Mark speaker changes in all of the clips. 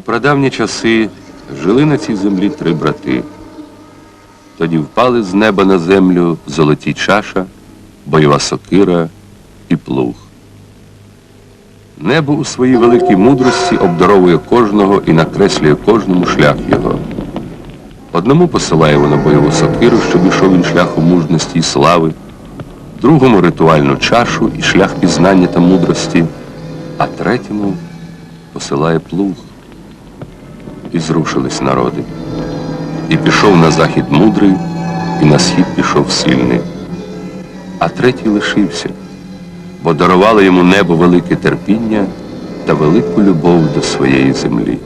Speaker 1: У прадавні часи жили на цій землі три брати. Тоді впали з неба на землю золоті чаша, бойова сокира і плуг. Небо у своїй великій мудрості обдаровує кожного і накреслює кожному шлях його. Одному посилає воно бойову сокиру, щоб ішов він шляхом мужності і слави, другому ритуальну чашу і шлях пізнання та мудрості, а третьому посилає плуг. І зрушились народи. І пішов на захід мудрий, і на схід пішов сильний. А третій лишився, бо дарувало йому небо велике терпіння та велику любов до своєї землі.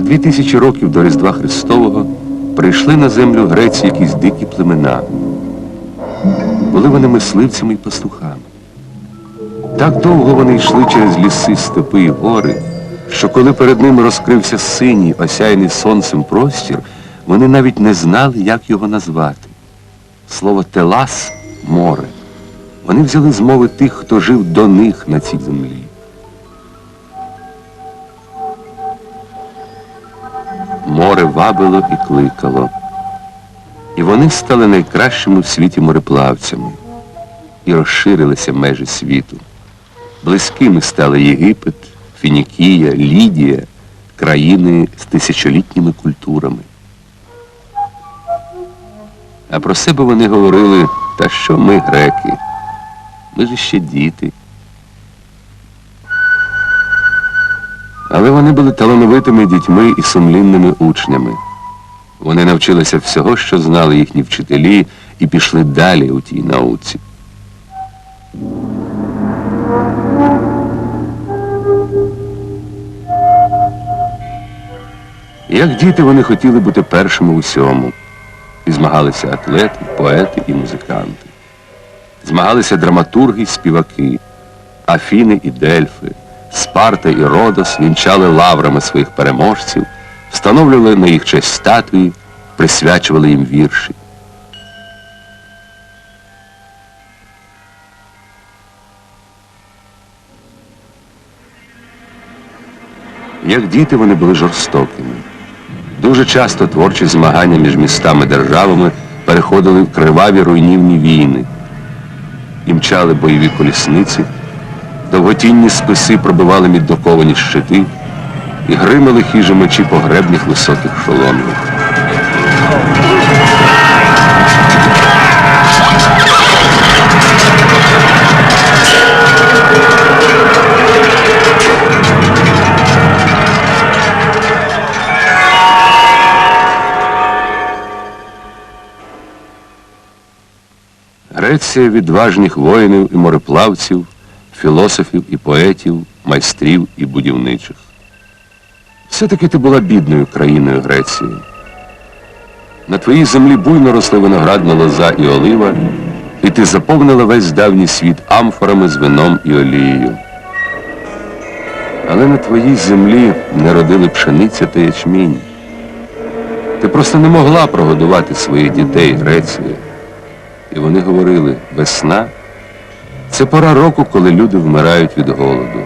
Speaker 1: За дві тисячі років до Різдва Христового прийшли на землю Греції якісь дикі племена. Були вони мисливцями і пастухами. Так довго вони йшли через ліси, степи і гори, що коли перед ними розкрився синій, осяяний сонцем простір, вони навіть не знали, як його назвати. Слово телас море. Вони взяли з мови тих, хто жив до них на цій землі. Море вабило і кликало. І вони стали найкращими в світі мореплавцями. І розширилися межі світу. Близькими стали Єгипет, Фінікія, Лідія, країни з тисячолітніми культурами. А про себе вони говорили, та що ми греки? Ми ж ще діти. Але вони були талановитими дітьми і сумлінними учнями. Вони навчилися всього, що знали їхні вчителі, і пішли далі у тій науці. Як діти вони хотіли бути першими у всьому. І змагалися атлети, поети і музиканти. Змагалися драматурги й співаки, Афіни і Дельфи, Спарта і Родос вінчали лаврами своїх переможців, встановлювали на їх честь статуї, присвячували їм вірші. Як діти вони були жорстокими. Дуже часто творчі змагання між містами державами переходили в криваві руйнівні війни. І мчали бойові колісниці, довготінні списи пробивали міддоковані щити і гримали хижі мечі по гребнях високих шоломів. Греція відважних воїнів і мореплавців, філософів і поетів, майстрів і будівничих. Все-таки ти була бідною країною Греції. На твоїй землі буйно росли виноградна лоза і олива, і ти заповнила весь давній світ амфорами з вином і олією. Але на твоїй землі не родили пшениця та ячмінь. Ти просто не могла прогодувати своїх дітей Греції. І вони говорили, весна це пора року, коли люди вмирають від голоду.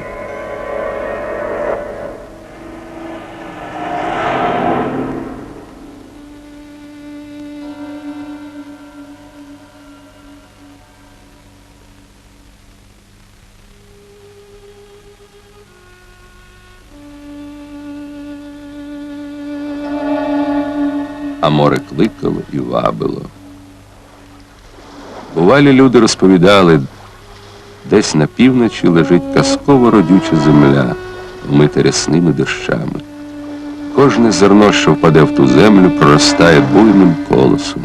Speaker 1: А море кликало і вабило. Бувалі люди розповідали, десь на півночі лежить казково родюча земля, вмита рясними дощами. Кожне зерно, що впаде в ту землю, проростає буйним колосом.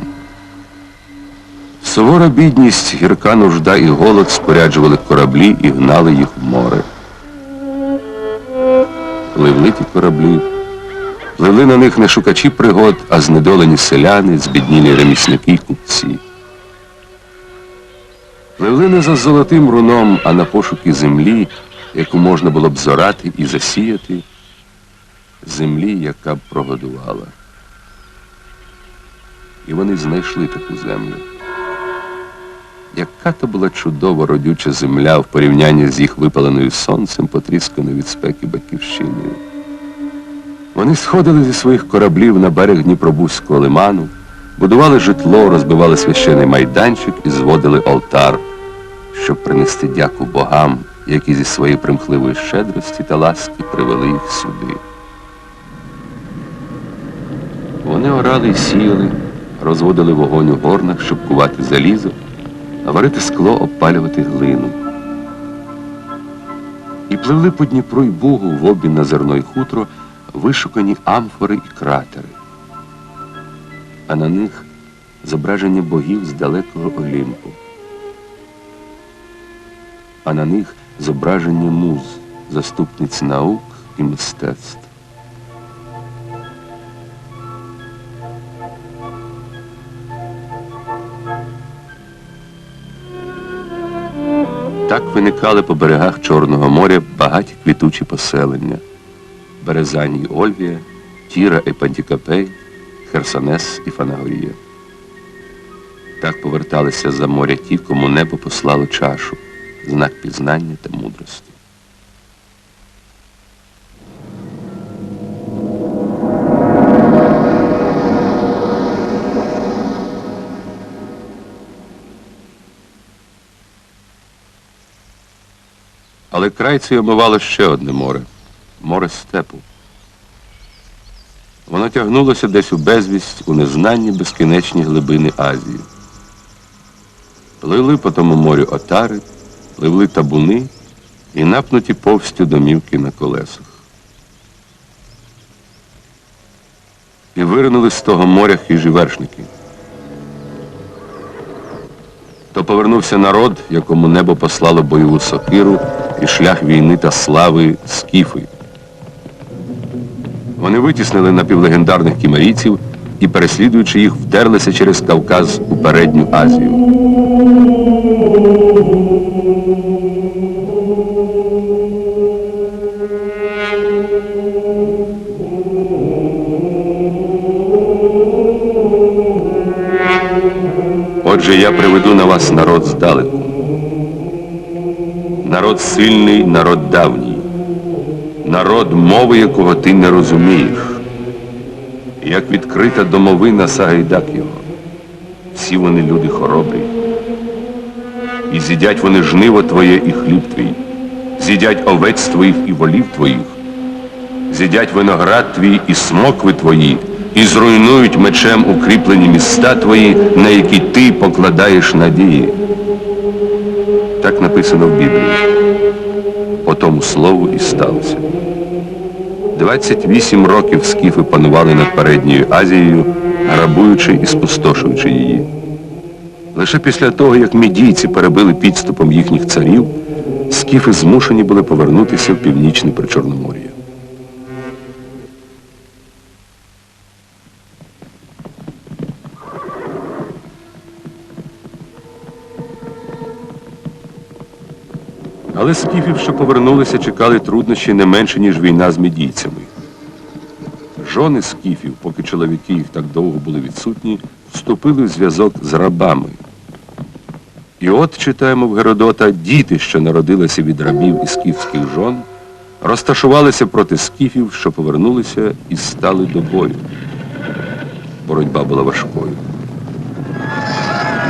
Speaker 1: Сувора бідність, гірка нужда і голод споряджували кораблі і гнали їх в море. пливли ті кораблі. Пливли на них не шукачі пригод, а знедолені селяни, збіднілі ремісники й купці. Пливли не за золотим руном, а на пошуки землі, яку можна було б зорати і засіяти, землі, яка б прогодувала. І вони знайшли таку землю. Яка то була чудова родюча земля в порівнянні з їх випаленою сонцем, потрісканою від спеки батьківщиною. Вони сходили зі своїх кораблів на берег Дніпробузького лиману, будували житло, розбивали священий майданчик і зводили алтар, щоб принести дяку богам, які зі своєї примхливої щедрості та ласки привели їх сюди. Вони орали і сіяли, розводили вогонь у горнах, щоб кувати залізо, а варити скло, обпалювати глину. І пливли по Дніпру й Бугу в обмін на зерно й хутро вишукані амфори і кратери. А на них зображення богів з далекого Олімпу. А на них зображення муз, заступниць наук і мистецтв. Так виникали по берегах Чорного моря багаті квітучі поселення. Березані й Ольвія, Тіра і Пантікапей, Херсонес і Фанагорія. Так поверталися за моря ті, кому небо послало чашу, знак пізнання та мудрості. Але край цей омивало ще одне море море степу. Воно тягнулося десь у безвість у незнанні безкінечні глибини Азії. Пливли по тому морю отари, пливли табуни і напнуті повстю домівки на колесах. І виринули з того моря хижі вершники. То повернувся народ, якому небо послало бойову сокиру і шлях війни та слави скіфи. Вони витіснили напівлегендарних кімерійців і, переслідуючи їх, вдерлися через Кавказ у передню Азію. Отже, я приведу на вас народ здалеку. Народ сильний, народ давній. Народ, мови якого ти не розумієш. Як відкрита домовина Сагайдак його. Всі вони люди хоробрі. І з'їдять вони жниво твоє і хліб твій, з'їдять овець твоїх і волів твоїх, з'їдять виноград твій і смокви твої, і зруйнують мечем укріплені міста твої, на які ти покладаєш надії. Так написано в Біблії. По тому слову і сталося. 28 років скіфи панували над передньою Азією, грабуючи і спустошуючи її. Лише після того, як мідійці перебили підступом їхніх царів, скіфи змушені були повернутися в північне Причорномор'я. Але скіфів, що повернулися, чекали труднощі не менше, ніж війна з медійцями. Жони скіфів, поки чоловіки їх так довго були відсутні, вступили в зв'язок з рабами. І от читаємо в Геродота, діти, що народилися від рабів і скіфських жон, розташувалися проти скіфів, що повернулися і стали до бою. Боротьба була важкою.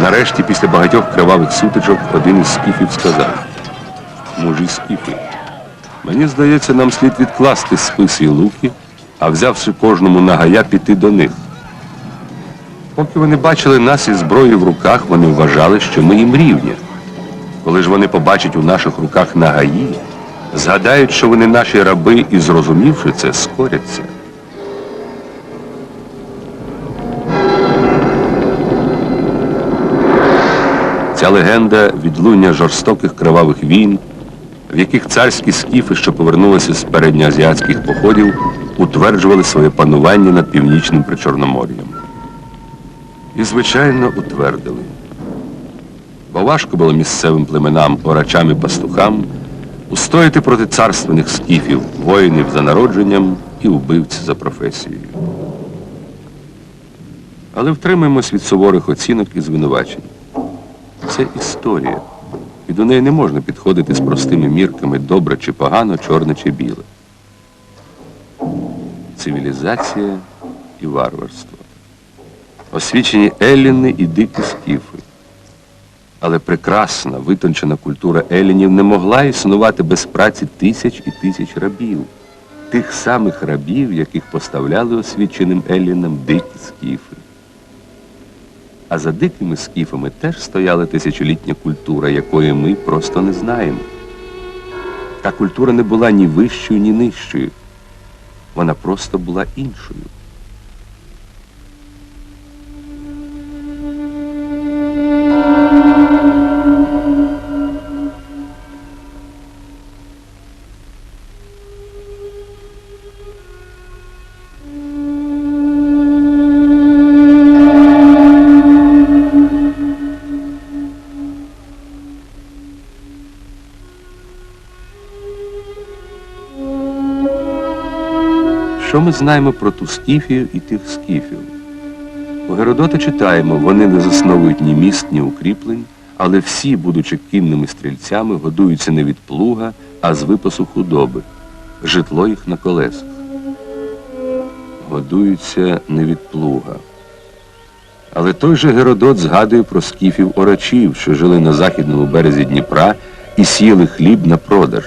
Speaker 1: Нарешті, після багатьох кривавих сутичок, один із скіфів сказав мужі скіфи. Мені здається, нам слід відкласти списи і луки, а взявши кожному нагая, піти до них. Поки вони бачили нас із зброєю в руках, вони вважали, що ми їм рівні. Коли ж вони побачать у наших руках нагаї, згадають, що вони наші раби і, зрозумівши це, скоряться. Ця легенда відлуння жорстоких кривавих війн в яких царські скіфи, що повернулися з передньоазіатських походів, утверджували своє панування над північним причорномор'ям. І, звичайно, утвердили. Бо важко було місцевим племенам, орачам і пастухам устояти проти царственних скіфів, воїнів за народженням і убивць за професією. Але втримаємось від суворих оцінок і звинувачень. Це історія, і до неї не можна підходити з простими мірками добре чи погано, чорне чи біле. Цивілізація і варварство. Освічені елліни і дикі скіфи. Але прекрасна, витончена культура елінів не могла існувати без праці тисяч і тисяч рабів, тих самих рабів, яких поставляли освіченим елінам дикі скіфи. А за дикими скіфами теж стояла тисячолітня культура, якої ми просто не знаємо. Та культура не була ні вищою, ні нижчою. Вона просто була іншою. Що ми знаємо про ту скіфію і тих скіфів? У Геродота читаємо, вони не засновують ні міст, ні укріплень, але всі, будучи кінними стрільцями, годуються не від плуга, а з випасу худоби, житло їх на колесах. Годуються не від плуга. Але той же Геродот згадує про скіфів орачів, що жили на західному березі Дніпра і сіяли хліб на продаж.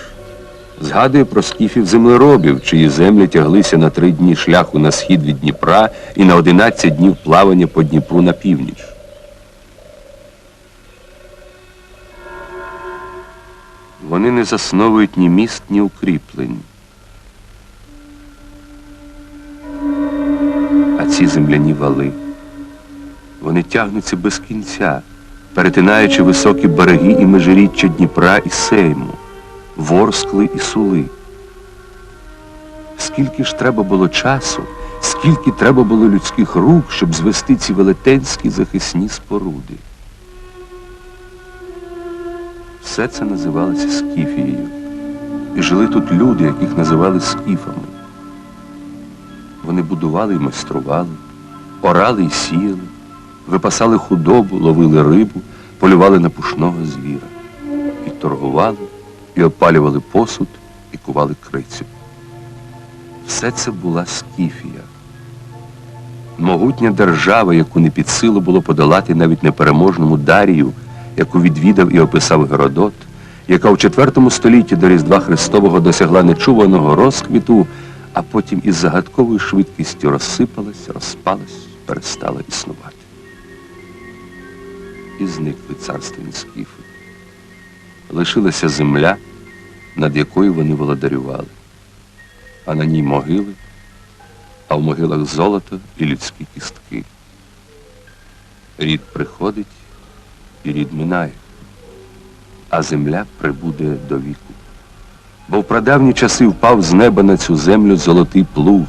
Speaker 1: Згадує про скіфів землеробів, чиї землі тяглися на три дні шляху на схід від Дніпра і на 11 днів плавання по Дніпру на північ. Вони не засновують ні міст, ні укріплень. А ці земляні вали, вони тягнуться без кінця, перетинаючи високі береги і межиріччя Дніпра і Сейму. Ворскли і сули. Скільки ж треба було часу, скільки треба було людських рук, щоб звести ці велетенські захисні споруди. Все це називалося Скіфією. І жили тут люди, яких називали скіфами. Вони будували і майстрували, орали і сіяли, випасали худобу, ловили рибу, полювали на пушного звіра і торгували і опалювали посуд, і кували крицю. Все це була Скіфія. Могутня держава, яку не під силу було подолати навіть непереможному Дарію, яку відвідав і описав Геродот, яка в IV столітті до Різдва Христового досягла нечуваного розквіту, а потім із загадковою швидкістю розсипалась, розпалась, перестала існувати. І зникли царственні скіфи лишилася земля, над якою вони володарювали, а на ній могили, а в могилах золото і людські кістки. Рід приходить і рід минає, а земля прибуде до віку. Бо в прадавні часи впав з неба на цю землю золотий плуг,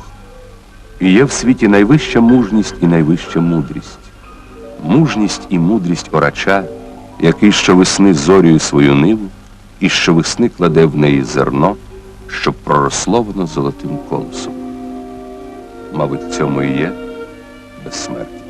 Speaker 1: і є в світі найвища мужність і найвища мудрість. Мужність і мудрість орача який щовесни зорює свою ниву і щовесни кладе в неї зерно, щоб проросло воно золотим колосом. Мабуть, в цьому і є безсмертя.